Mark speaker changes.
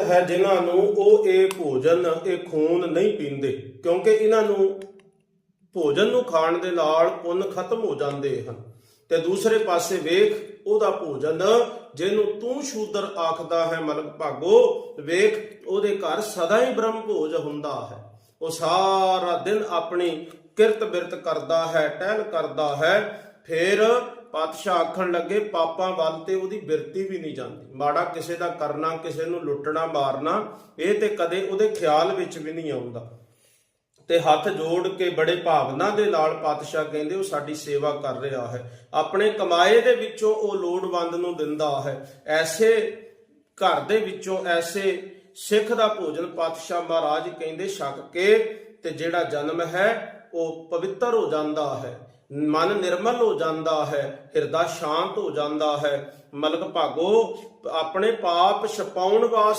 Speaker 1: ਹੈ ਜਿਨ੍ਹਾਂ ਨੂੰ ਉਹ ਇਹ ਭੋਜਨ, ਇਹ ਖੂਨ ਨਹੀਂ ਪੀਂਦੇ। ਕਿਉਂਕਿ ਇਹਨਾਂ ਨੂੰ ਭੋਜਨ ਨੂੰ ਖਾਣ ਦੇ ਨਾਲ ਪੁੰਨ ਖਤਮ ਹੋ ਜਾਂਦੇ ਹਨ। ਤੇ ਦੂਸਰੇ ਪਾਸੇ ਵੇਖ, ਉਹਦਾ ਭੋਜਨ ਜਿਹਨੂੰ ਤੂੰ ਸ਼ੂਦਰ ਆਖਦਾ ਹੈ ਮਲਕ ਭਾਗੋ, ਵੇਖ, ਉਹਦੇ ਘਰ ਸਦਾ ਹੀ ਬ੍ਰਹਮ ਭੋਜ ਹੁੰਦਾ ਹੈ। ਉਹ ਸਾਰਾ ਦਿਨ ਆਪਣੀ ਕਿਰਤ ਬਿਰਤ ਕਰਦਾ ਹੈ, ਟਹਿਲ ਕਰਦਾ ਹੈ। ਫਿਰ ਪਾਤਸ਼ਾਹ ਆਖਣ ਲੱਗੇ, ਪਾਪਾਂ ਵੱਲ ਤੇ ਉਹਦੀ ਬਿਰਤੀ ਵੀ ਨਹੀਂ ਜਾਂਦੀ। ਮਾੜਾ ਕਿਸੇ ਦਾ ਕਰਨਾ, ਕਿਸੇ ਨੂੰ ਲੁੱਟਣਾ, ਮਾਰਨਾ, ਇਹ ਤੇ ਕਦੇ ਉਹਦੇ ਖਿਆਲ ਵਿੱਚ ਵੀ ਨਹੀਂ ਆਉਂਦਾ। ਤੇ ਹੱਥ ਜੋੜ ਕੇ ਬੜੇ ਭਾਵਨਾ ਦੇ ਨਾਲ ਪਾਤਸ਼ਾਹ ਕਹਿੰਦੇ, ਉਹ ਸਾਡੀ ਸੇਵਾ ਕਰ ਰਿਹਾ ਹੈ। ਆਪਣੇ ਕਮਾਏ ਦੇ ਵਿੱਚੋਂ ਉਹ ਲੋੜਵੰਦ ਨੂੰ ਦਿੰਦਾ ਹੈ। ਐਸੇ ਘਰ ਦੇ ਵਿੱਚੋਂ ਐਸੇ ਸਿੱਖ ਦਾ ਭੋਜਨ ਪਾਤਸ਼ਾਹ ਮਹਾਰਾਜ ਕਹਿੰਦੇ, ਛਕ ਕੇ ਤੇ ਜਿਹੜਾ ਜਨਮ ਹੈ, ਉਹ ਪਵਿੱਤਰ ਹੋ ਜਾਂਦਾ ਹੈ। ਮਨ ਨਿਰਮਲ ਹੋ ਜਾਂਦਾ ਹੈ, ਹਿਰਦਾ ਸ਼ਾਂਤ ਹੋ ਜਾਂਦਾ ਹੈ। ਮਲਕ ਭਾਗੋ, ਆਪਣੇ ਪਾਪ ਛਪਾਉਣ ਵਾਸਤੇ